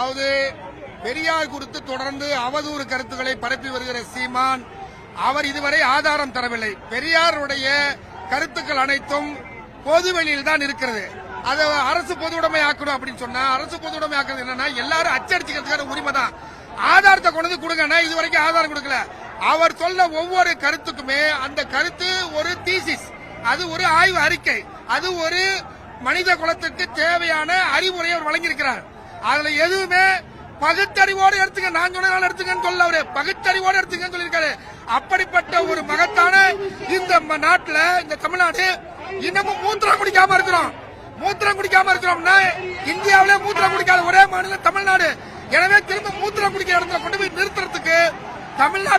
அதாவது பெரியார் குறித்து தொடர்ந்து அவதூறு கருத்துக்களை பரப்பி வருகிற சீமான் அவர் இதுவரை ஆதாரம் தரவில்லை. பெரியாருடைய கருத்துக்கள் அனைத்தும் பொதுவெளியில் தான் இருக்கிறது. அதை அரசு பொதுவுடைமை ஆக்கணும் அப்படின்னு சொன்னா அரசு பொதுவுடைமை ஆக்குறது என்னன்னா எல்லாரும் அச்சடிச்சுக்கிறதுக்கான உரிமை தான். ஆதாரத்தை கொண்டு வந்து கொடுங்கன்னா இது வரைக்கும் ஆதாரம் கொடுக்கல. அவர் சொல்ல ஒவ்வொரு கருத்துக்குமே அந்த கருத்து ஒரு தீசிஸ் அது ஒரு ஆய்வு அறிக்கை அது ஒரு மனித குலத்துக்கு தேவையான அறிவுரையை அவர் வழங்கியிருக்கிறார். அதுல எதுவுமே பகுத்தறிவோடு எடுத்துக்க நான் சொன்ன எடுத்துக்கன்னு சொல்ல அவரு. பகுத்தறிவோடு எடுத்துக்கன்னு சொல்லியிருக்காரு. அப்படிப்பட்ட ஒரு மகத்தான இந்த நாட்டுல இந்த தமிழ்நாடு இன்னமும் மூத்திரம் குடிக்காம இருக்கிறோம். மூத்திரம் குடிக்காம இருக்கிறோம்னா இந்தியாவிலே மூத்திரம் குடிக்காத ஒரே மாநிலம் தமிழ்நாடு. எனவே திரும்ப மூத்திரம் குடிக்கிற இடத்துல கொண்டு போய் நிறுத்துறதுக்கு தமிழ்நாடு